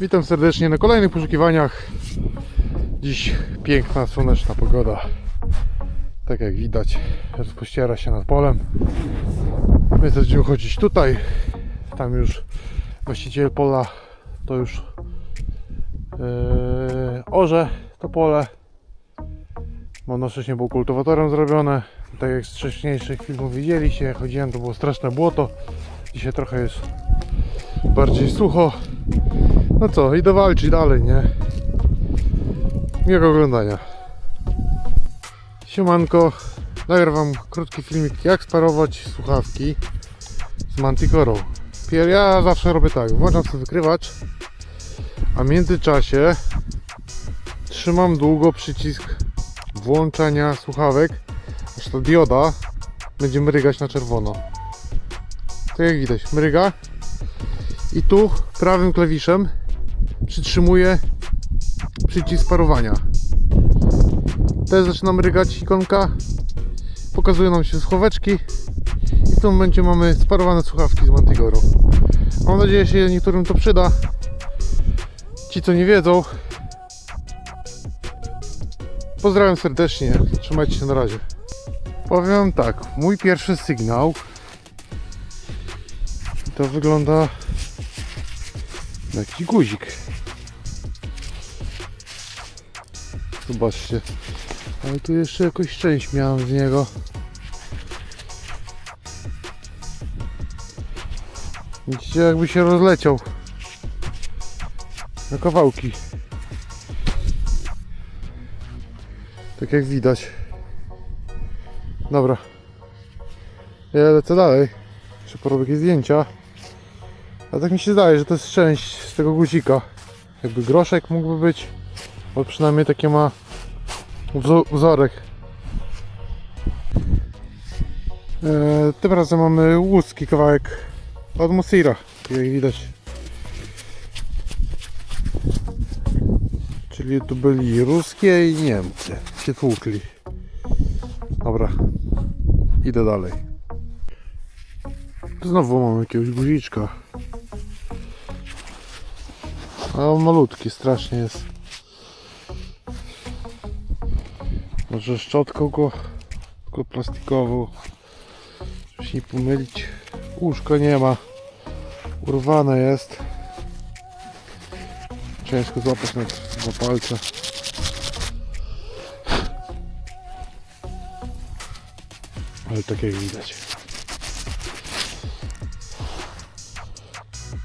Witam serdecznie na kolejnych poszukiwaniach. Dziś piękna, słoneczna pogoda. Tak jak widać, rozpościera się nad polem. My będziemy chodzić tutaj. Tam już właściciel pola to już yy, orze to pole. Bo ono wcześniej było kultywatorem zrobione. Tak jak z wcześniejszych filmów widzieliście, chodziłem, to było straszne błoto. Dzisiaj trochę jest bardziej sucho. No co, idę walczyć dalej, nie? Miłego oglądania. Siemanko, nagrywam krótki filmik jak sparować słuchawki z Manticorą. Ja zawsze robię tak, włączam sobie wykrywacz, a w międzyczasie trzymam długo przycisk włączania słuchawek, aż ta dioda będzie mrygać na czerwono. Tak jak widać, mryga i tu prawym klawiszem przytrzymuję przycisk parowania. Teraz zaczyna mrygać ikonka, pokazują nam się słuchaweczki i w tym momencie mamy sparowane słuchawki z Mantigoru. Mam nadzieję, że się niektórym to przyda. Ci co nie wiedzą, pozdrawiam serdecznie, trzymajcie się na razie. Powiem tak, mój pierwszy sygnał to wygląda na jakiś guzik. Zobaczcie. Ale tu jeszcze jakoś część miałem z niego. Widzicie jakby się rozleciał. Na kawałki. Tak jak widać. Dobra. Ja lecę dalej. Jeszcze porobię jakieś zdjęcia. A tak mi się zdaje, że to jest część z tego guzika. Jakby groszek mógłby być. Bo przynajmniej takie ma wzo- wzorek. E, tym razem mamy łuski kawałek od Musira, jak widać. Czyli tu byli ruskie i Niemcy. Się tłukli. Dobra. Idę dalej. Znowu mam jakiegoś guziczka. A on malutki strasznie jest. Może szczotką go, tylko plastikową. Żeby się nie pomylić. Łóżko nie ma. Urwane jest. Ciężko złapać na dwa palce. Ale tak jak widać.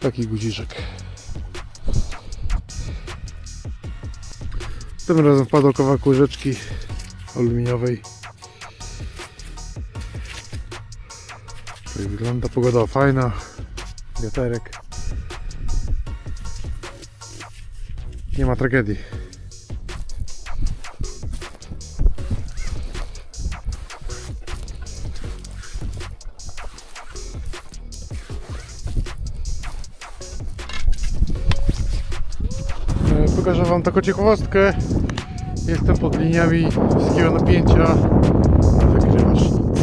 Taki guziczek. Tym razem wpadł kawałek łyżeczki aluminiowej. Tak wygląda pogoda fajna. Wiaterek. Nie ma tragedii. E, Pokażę Wam taką ciekawostkę. Jestem pod liniami niskiego napięcia. Wykrywasz nic.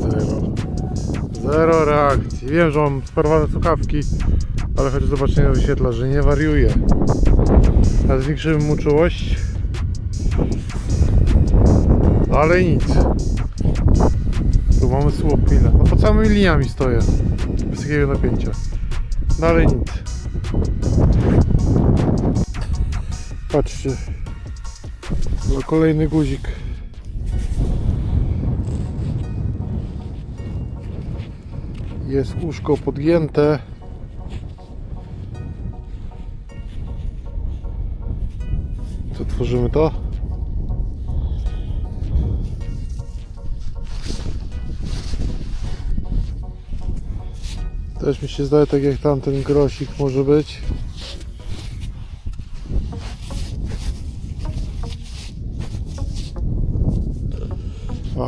Zero. Zero reakcji. Wiem, że mam sparowane słuchawki, ale choć zobaczenie wyświetla, że nie wariuje. A zwiększymy mu czułość. Dalej nic. Tu mamy słup ile? No pod samymi liniami stoję. Wysokiego napięcia. Dalej nic. Patrzcie. No, kolejny guzik. Jest łóżko podgięte. Co tworzymy to? Też mi się zdaje tak jak tamten grosik może być.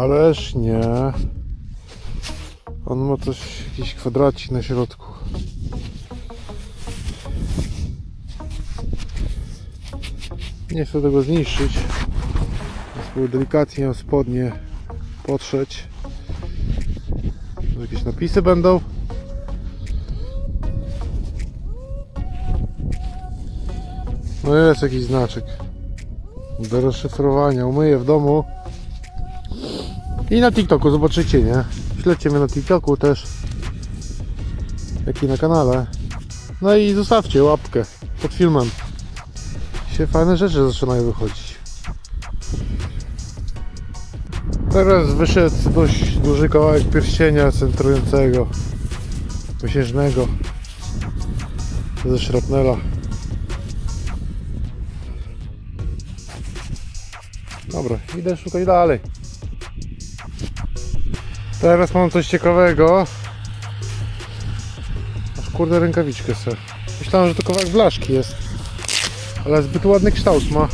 Ależ nie. On ma coś, jakiś kwadracik na środku. Nie chcę tego zniszczyć. Spróbuję delikatnie o spodnie potrzeć. Może jakieś napisy będą. No jest jakiś znaczek. Do rozszyfrowania. Umyję w domu. I na TikToku zobaczycie, nie? Śledźcie mnie na TikToku też. Jak i na kanale. No i zostawcie łapkę pod filmem. Się fajne rzeczy zaczynają wychodzić. Teraz wyszedł dość duży kawałek pierścienia centrującego. Mosiężnego. Ze szrapnela. Dobra, idę szukać dalej. Teraz mam coś ciekawego. Aż kurde rękawiczkę se. Myślałem, że to kawałek blaszki jest. Ale zbyt ładny kształt ma.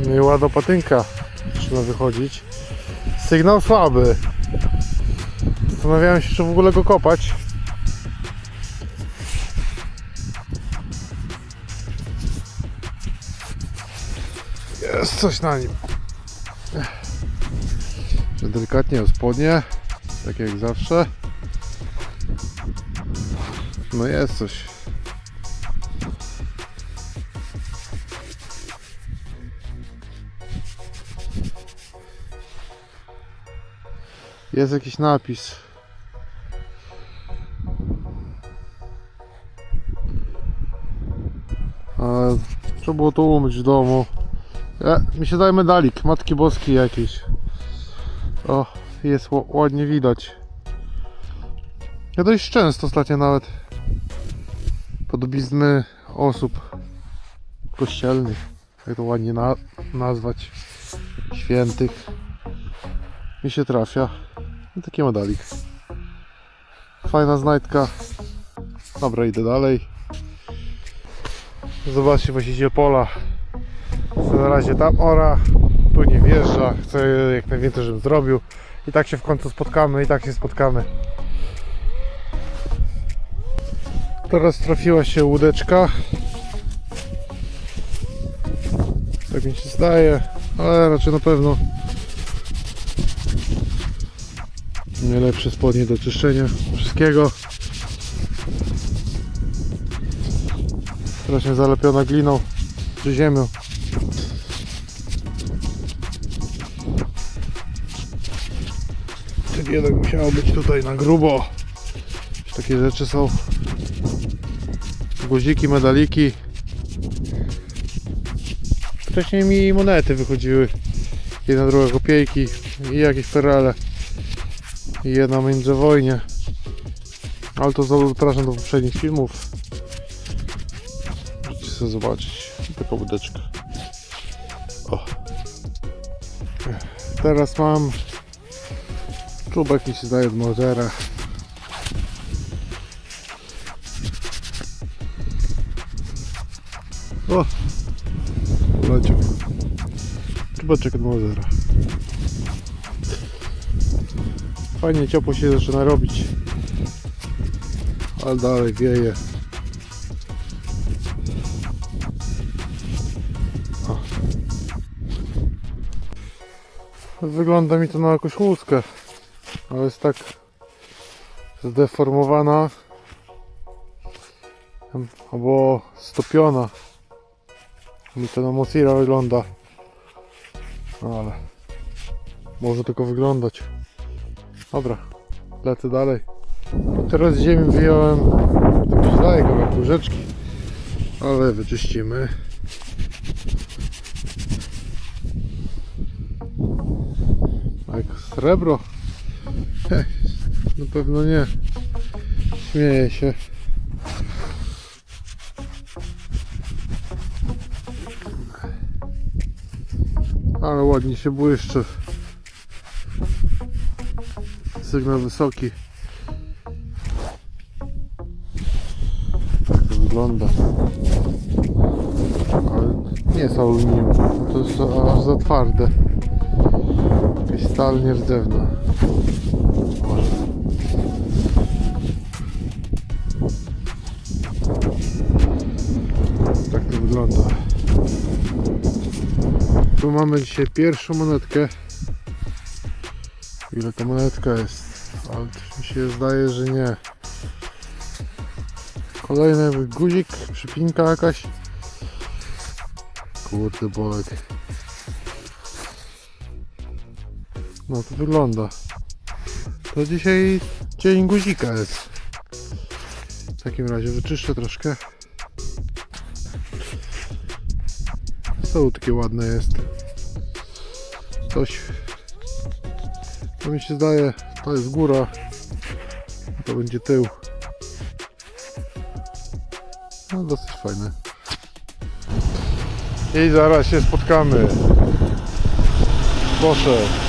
No i ładna patynka zaczyna wychodzić. Sygnał słaby. Zastanawiałem się, czy w ogóle go kopać. Jest coś na nim. Delikatnie o spodnie, tak jak zawsze. No jest coś. Jest jakiś napis. Ale trzeba było to umyć w domu. Ja, mi się daje medalik Matki Boskiej jakiś. O, jest ła- ładnie widać. Ja dość często ostatnio nawet podobizny osób kościelnych, jak to ładnie na, nazwać, świętych, mi się trafia. I taki medalik. Fajna znajdka. Dobra, idę dalej. Zobaczcie właściciel pola. Co na razie tam ora, wjeżdża. Chcę jak najwięcej, żebym zrobił. I tak się w końcu spotkamy, i tak się spotkamy. Teraz trafiła się łódeczka. Tak mi się zdaje, ale raczej na pewno nie lepsze spodnie do czyszczenia wszystkiego. Strasznie zalepiona gliną czy ziemią. Tych jednak musiało być tutaj na grubo. Takie rzeczy są. Guziki, medaliki. Wcześniej mi monety wychodziły. Jedna, druga kopiejki i jakieś perale. I jedna międzywojnie. Ale to zapraszam do poprzednich filmów. Możecie sobie zobaczyć. Taka łódeczka. O. Teraz mam czubek mi się zdaje od Mausera. O! Leciał. Czubeczek od Mausera. Fajnie ciepło się zaczyna robić. Ale dalej wieje. Wygląda mi to na jakąś łuskę. Ale jest tak zdeformowana. Albo stopiona. Mi to na Mocira wygląda. No ale może tylko wyglądać. Dobra, lecę dalej. Teraz z ziemi wyjąłem daje kawałek łyżeczki, ale wyczyścimy. Jak srebro? Na pewno nie. Śmieję się. Ale ładnie się błyszczy. Sygnał wysoki. Tak to wygląda. Ale nie jest aluminium. To jest aż za twarde. Jakaś stal nierdzewna. Tak to wygląda. Tu mamy dzisiaj pierwszą monetkę. Ile ta monetka jest? Ale mi się zdaje, że nie. Kolejny guzik, przypinka jakaś. Kurde bolek. No to wygląda. To dzisiaj dzień guzika jest. W takim razie wyczyszczę troszkę. Takie ładne jest. Coś. To mi się zdaje, to jest góra. To będzie tył. No dosyć fajne. I zaraz się spotkamy. Poszedł.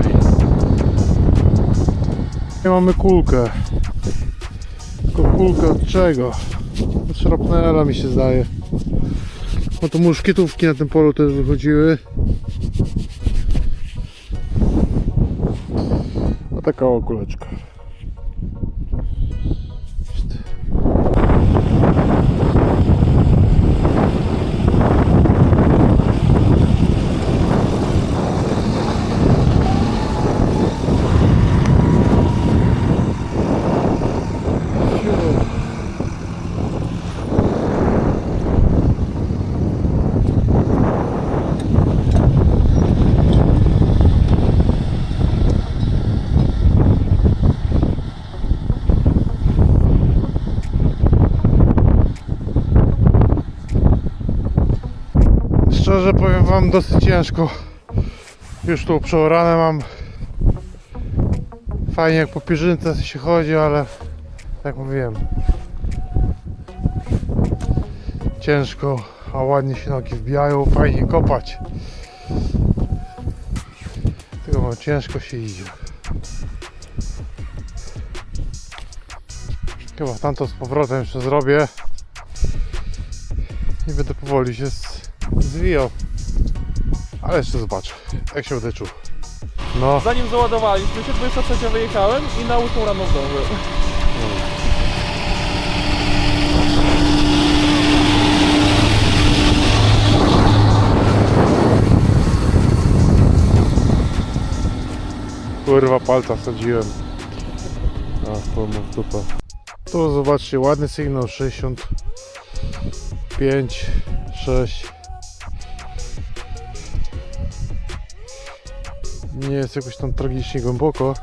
Nas nie mamy kulkę. Tylko kulkę od czego? Od szrapnela mi się zdaje. No to muszkietówki na tym polu też wychodziły. A taka o wam dosyć ciężko. Już tu przeorane mam. Fajnie jak po pierzynce się chodzi, ale jak mówiłem. Ciężko, a ładnie się nogi wbijają, fajnie kopać. Tylko mam ciężko się idzie. Chyba tamto z powrotem jeszcze zrobię. I będę powoli się zwijał. Ale jeszcze zobaczę, jak się będę czuł. No, Zanim załadowaliśmy się, 23 wyjechałem i na 8 rano zdążyłem. kurwa palca wsadziłem. A, pomów dupa. Tu zobaczcie, ładny sygnał 65, 6. Nie jest jakoś tam tragicznie głęboko.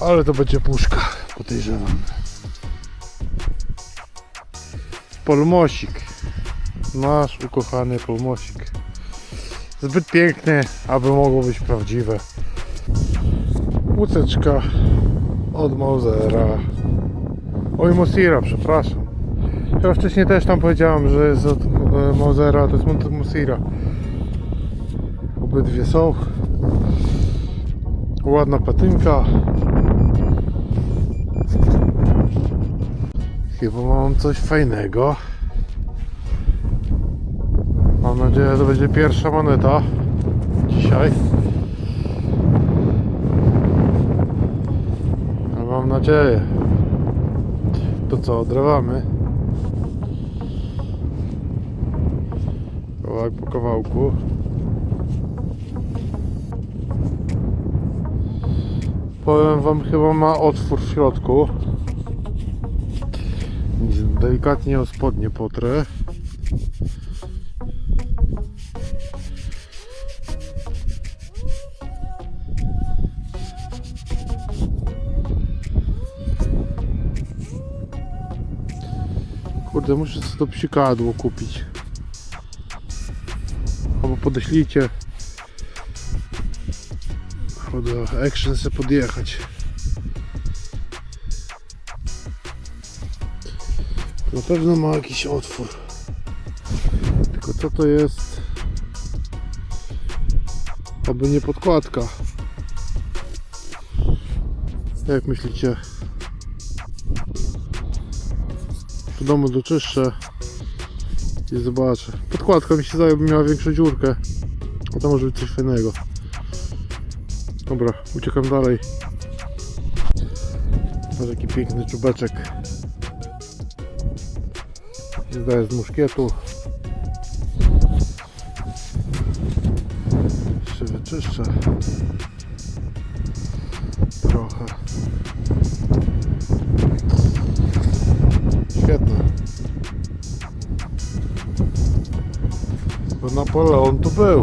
Ale to będzie puszka, podejrzewam. Polmosik. Nasz ukochany polmosik. Zbyt piękny, aby mogło być prawdziwe. Łódeczka od Mausera. Oj, Mosira, przepraszam. Ja wcześniej też tam powiedziałem, że jest od e, Mausera, to jest Mosira. Obydwie są. Ładna patynka. Chyba mam coś fajnego. Mam nadzieję, że to będzie pierwsza moneta dzisiaj. Ale mam nadzieję. To co, odrywamy. Kawałek po kawałku. Powiem wam, chyba ma otwór w środku. Delikatnie o spodnie potrę. Kurde, muszę sobie to psikadło kupić. Albo podeślijcie. Do Action sobie podjechać. Na pewno ma jakiś otwór. Tylko co to jest? Oby nie podkładka. Jak myślicie? Do domu doczyszczę i zobaczę. Podkładka mi się by miała większą dziurkę. A to może być coś fajnego. Dobra, uciekam dalej. Patrz jaki piękny czubeczek. Się Zdaje z muszkietu. Jeszcze wyczyszczę. Trochę. Świetne. Bo Napoleon tu był.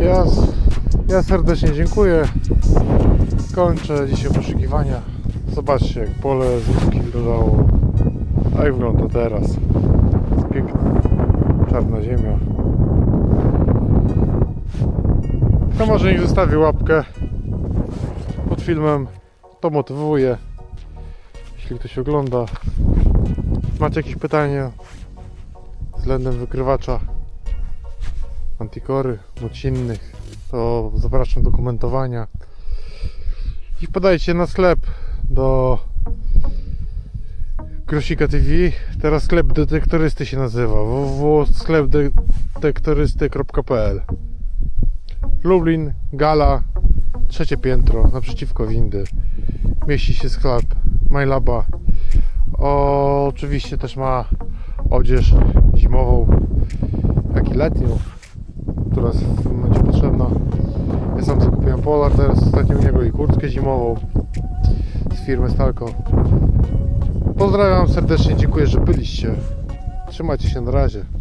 Ja, ja serdecznie dziękuję. Kończę dzisiaj poszukiwania. Zobaczcie jak pole złuski wyglądało. A jak wygląda teraz. Jest piękna czarna ziemia. To może niech zostawi łapkę pod filmem. To motywuje. Jeśli ktoś ogląda. Macie jakieś pytania względem wykrywacza Antikory bądź innych, to zapraszam do komentowania i podajcie na sklep do Grosika TV. Teraz sklep detektorysty się nazywa www.sklepdetektorysty.pl Lublin, Gala, trzecie piętro, naprzeciwko windy. Mieści się sklep MyLaba. O, oczywiście też ma odzież zimową, jak i letnią, która momencie potrzebna. Ja sam sobie kupiłem Polar, teraz ostatnio u niego i kurtkę zimową z firmy Stalco. Pozdrawiam serdecznie, dziękuję, że byliście. Trzymajcie się na razie.